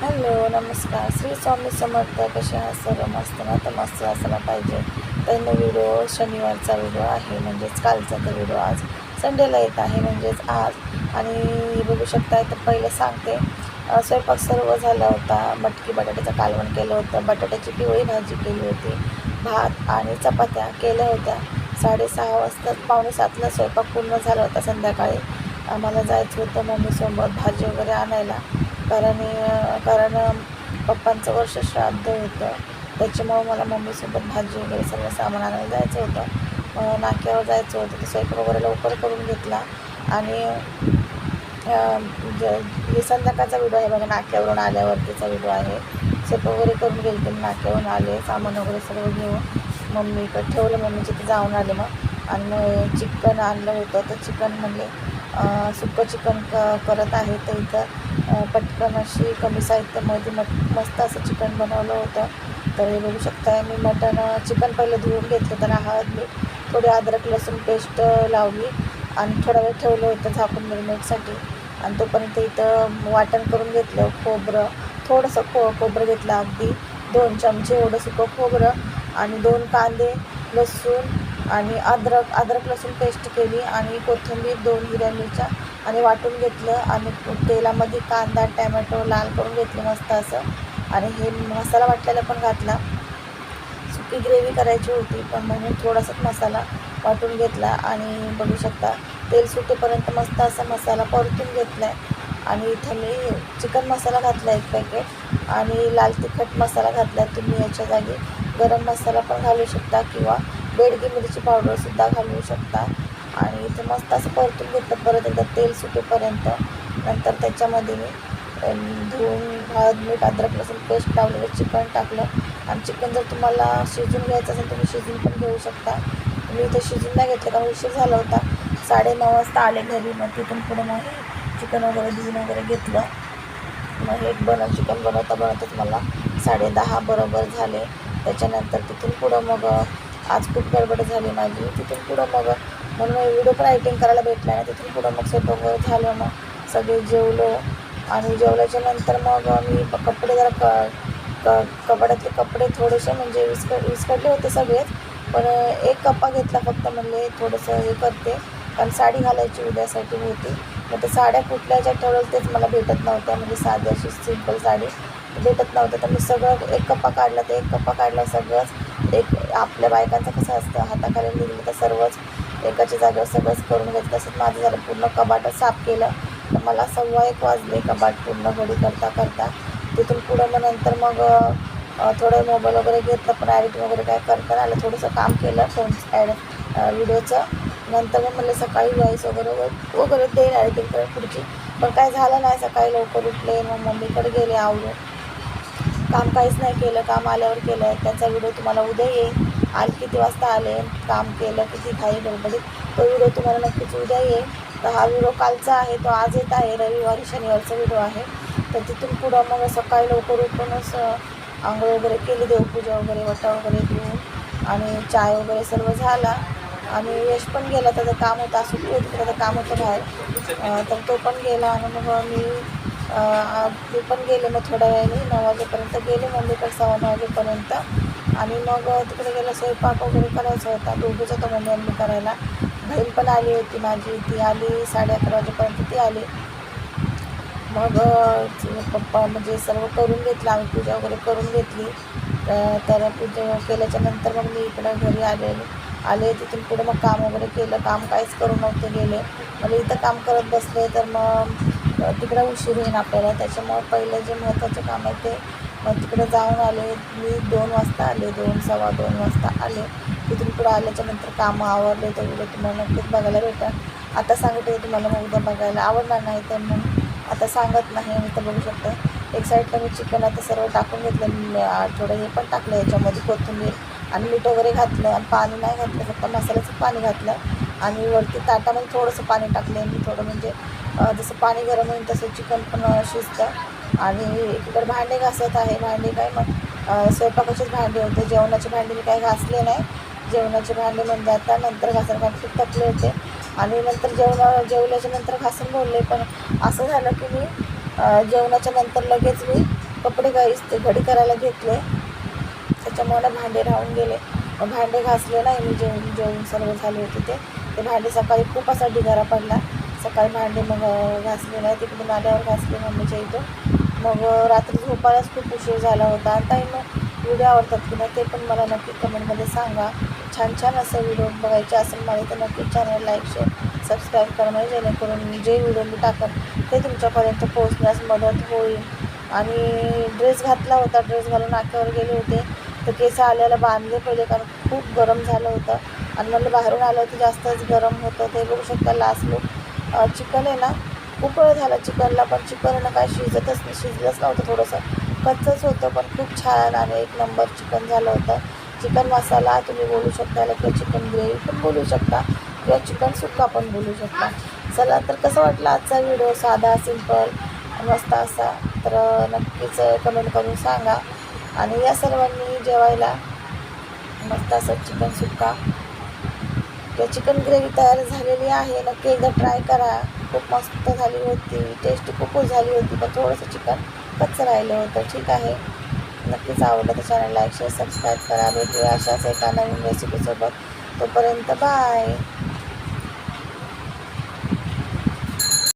Hello नमस्कार. श्री स्वामी समर्थ कसे आहात? सर्व मस्त ना? तर मस्त असायला पाहिजे. तर व्हिडिओ शनिवारचा व्हिडिओ आहे. म्हणजेच कालचा तर व्हिडिओ आज. संडेला येत आहे म्हणजेच आज. आणि बघू शकता तर पहिले सांगते. स्वयंपाक सर्व झाला होता. मटकी बटाट्याचं कालवण केलं होतं. बटाट्याची पिवळी भाजी केली होती. भात आणि चपात्या केल्या होत्या. साडेसहा वाजता पावणे सातला स्वयंपाक पूर्ण झाला होता संध्याकाळी. आम्हाला जायचं होतं मम्मीसोबत भाजी वगैरे आणायला. कारण कारण पप्पांचं वर्ष श्राद्ध होतं. त्याच्यामुळं मला मम्मीसोबत भाजी वगैरे सगळं सामान आणायला जायचं होतं. नाक्यावर जायचं होतं. तर स्वयंपाक वगैरे लवकर करून घेतला. आणि जे हे संध्याकाळचा व्हिडिओ आहे बघा नाक्यावरून आल्यावरतीचा व्हिडिओ आहे. स्वयंपाक वगैरे करून गेले ते नाक्यावरून आले सामान वगैरे सर्व घेऊन मम्मीकडे ठेवलं. मम्मीच्या तिथे जाऊन आले मग. आणि मग चिकन आणलं होतं. तर चिकन म्हणले सुक्कं चिकन क करत आहे. तर इथं पटकन अशी कमी साहित्यामध्ये मट मस्त असं चिकन बनवलं होतं. तर हे बघू शकता मी मटण चिकन पहिलं धुवून घेतलं तर हळद मीठ थोडी अद्रक लसूण पेस्ट लावली आणि थोडा वेळ ठेवलं होतं झाकून मिरमेटसाठी आणि तोपर्यंत इथं वाटण करून घेतलं खोबरं. थोडंसं खो खोबरं घेतलं अगदी. दोन चमचे एवढं सुकं खोबरं आणि दोन कांदे लसूण आणि अद्रक अद्रक लसूण पेस्ट केली आणि कोथिंबीर दोन हिऱ्या मिरच्या आणि वाटून घेतलं आणि तेलामध्ये कांदा टॅमॅटो लाल करून घेतले मस्त असं. आणि हे मसाला वाटलेला पण घातला. सुकी ग्रेव्ही करायची होती पण म्हणून थोडासाच मसाला वाटून घेतला. आणि बघू शकता तेल सुटेपर्यंत मस्त असा मसाला परतून घेतला आहे आणि इथं मी चिकन मसाला घातला एक पॅकेट आणि लाल तिखट मसाला घातला. तुम्ही याच्या जागी गरम मसाला पण घालू शकता किंवा बेडगी मिरची पावडरसुद्धा घालू शकता. आणि इथे मस्त असं परतून घेतलं परत एकदा तेल सुटेपर्यंत. नंतर त्याच्यामध्ये मी धुवून हळद मीठ अद्रक लसूण पेस्ट लावलेलं चिकन टाकलं. आणि चिकन जर तुम्हाला शिजून घ्यायचं असेल तुम्ही शिजून पण घेऊ शकता. मी इथे शिजून नाही घेतलं कारण उशीर झाला होता. साडेनऊ वाजता आले घरी मग तिथून पुढे मग चिकन वगैरे धुवून वगैरे घेतलं. मग हे बनव चिकन बनवता बनवताच मला साडे दहा बरोबर झाले. त्याच्यानंतर तिथून पुढं मग आज खूप गडबड झाली माझी. तिथून पुढं मग म्हणून व्हिडिओ पण एडिटिंग करायला भेटला नाही. तिथून पुढं मग स्वयंपाक वगैरे झालं मग. सगळे जेवलो. आणि जेवल्याच्या नंतर मग मी कपडे जरा क क कपड्यातले कपडे थोडेसे म्हणजे विस्कट विस्कटले होते सगळेच. पण एक कप्पा घेतला फक्त म्हणजे थोडंसं हे करते. कारण साडी घालायची उद्यासाठी होती. मग त्या साड्या कुठल्या ज्या ठेवलं तेच मला भेटत नव्हत्या. म्हणजे साधी अशी सिंपल साडी भेटत नव्हत्या. तर मी सगळं एक कप्पा काढला. तर एक कप्पा काढला सगळंच. एक आपल्या बायकांचं कसं असतं हाताखाली निघलं तर सर्वच एकाच्या जागेवर सगळंच करून घेतलं तसंच माझं झालं पूर्ण कबाट साफ केलं. तर मला सव्वा एक वाजले कबाट पूर्ण घडी करता करता. तिथून पुढं मग नंतर मग थोडं मोबाईल वगैरे घेतलं पण एडिटिंग वगैरे काय करता आलं. थोडंसं काम केलं फोन ॲड व्हिडिओचं. नंतर मग म्हणलं सकाळी व्हॉईस वगैरे वगैरे देईन ॲडिटिंग करून पुढची. पण काय झालं नाही सकाळी लवकर उठले मग मम्मीकडे गेले आवडून काम काहीच नाही केलं काम आल्यावर केलं त्याचा व्हिडिओ तुम्हाला उद्या येईल. आणि किती वाजता आले काम केलं किती खाई म्हणजे तो व्हिडिओ तुम्हाला नक्कीच उद्या येईल. तर हा व्हिडिओ कालचा आहे तो आज येत आहे. रविवारी शनिवारचा व्हिडिओ आहे. तर तिथून पुढं मग सकाळी लवकर उठूनच आंघोळ वगैरे केली देवपूजा वगैरे वटा वगैरे घेऊन आणि चाय वगैरे सर्व झाला. आणि यश पण गेला. त्याचं काम होतं असं होतं त्याचं काम होतं बाहेर. तर तो पण गेला आणि मग मी ते पण गेले मग थोड्या वेळाने नऊ वाजेपर्यंत गेले मम्मीकडे सव्वा नऊ वाजेपर्यंत. आणि मग तिकडे गेलं स्वयंपाक वगैरे करायचा होता. दोघंच होतं मम्मी आणि मी करायला. बहीण पण आली होती माझी ती आली साडे अकरा वाजेपर्यंत ती आली. मग पप्पा म्हणजे सर्व करून घेतलं आम्ही पूजा वगैरे करून घेतली. तर पूजा केल्याच्यानंतर मग मी इकडं घरी आले. आले तिथून पुढे मग काम वगैरे केलं. काम काहीच करून नव्हते गेले. मला इथं काम करत बसले तर मग तिकडं उशीर होईन आपल्याला त्याच्यामुळं पहिलं जे महत्त्वाचं काम आहे ते मग तिकडं जाऊन आले. मी दोन वाजता आले दोन सव्वा दोन वाजता आले. तिथून पुढं आल्याच्यानंतर कामं आवडले तर व्हिडिओ तुम्हाला नक्कीच बघायला भेटेल आता सांगते तुम्हाला मग उद्या बघायला आवडणार नाही तर मग आता सांगत नाही मी तर बघू शकता. एक साईडला मी चिकन आता सर्व टाकून घेतलं थोडं हे पण टाकलं याच्यामध्ये कोथिंबीर आणि मीठ वगैरे घातलं आणि पाणी नाही घातलं फक्त मसाल्याचं पाणी घातलं. आणि वरती ताटामध्ये थोडंसं पाणी टाकले मी थोडं म्हणजे जसं पाणी गरम होईल तसं चिकन पण शिजतं. आणि एकीकडे भांडे घासत आहे भांडे काय मग स्वयंपाकाचेच भांडे होते. जेवणाचे भांडे मी काही घासले नाही. जेवणाचे भांडे म्हणजे आता नंतर घासायला कारण खूप तपले होते. आणि नंतर जेवण जेवल्याच्या नंतर घासून बोलले पण असं झालं की मी जेवणाच्या नंतर लगेच मी कपडे गाईस ते घडी करायला घेतले. त्याच्यामुळे भांडे राहून गेले. भांडे घासले नाही मी जेवण जेवण सर्व झाले होते ते. ते भांडे सकाळी खूप असा ढिगारा पडला. सकाळी भांडे मग घासले नाही तिकडून आल्यावर घासले मम्मीच्या इथून. मग रात्री झोपायलाच खूप उशीर झाला होता. आणि ताई मग व्हिडिओ आवडतात की नाही ते पण मला नक्की कमेंटमध्ये सांगा. छान छान असं व्हिडिओ बघायचे असेल मला तर नक्की चॅनल लाईक शेअर सबस्क्राईब करा म्हणजे जेणेकरून जे व्हिडिओ मी टाकन ते तुमच्यापर्यंत पोहोचण्यास मदत होईल. आणि ड्रेस घातला होता. ड्रेस घालून नाक्यावर गेले होते. तर केस आल्याला बांधले पहिले कारण खूप गरम झालं होतं. आणि मला बाहेरून आलं होतं जास्तच गरम होतं. ते बघू शकता लास्ट लुक चिकन आहे ना खूप वेळ झाला चिकनला पण चिकन ना काय शिजतच नाही शिजलंच नव्हतं थोडंसं. कच्चंच होतं पण खूप छान आणि एक नंबर चिकन झालं होतं. चिकन मसाला तुम्ही बोलू शकता किंवा चिकन ग्रेव्ही पण बोलू शकता किंवा चिकन सुक्का पण बोलू शकता. चला तर कसं वाटलं आजचा व्हिडिओ साधा सिंपल मस्त असा. तर नक्कीच कमेंट करून सांगा. आणि या सर्वांनी जेवायला मस्त असं चिकन सुक्का. किंवा चिकन ग्रेव्ही तयार झालेली आहे. नक्की एकदा ट्राय करा. खूप मस्त झाली होती. टेस्टी खूप झाली होती. पण थोडंसं चिकन कच्चं राहिलं होतं. ठीक आहे. नक्कीच आवडलं तर चॅनल लाईक शेअर सबस्क्राईब करा. भेटूया अशाच एका नवीन रेसिपीसोबत तोपर्यंत बाय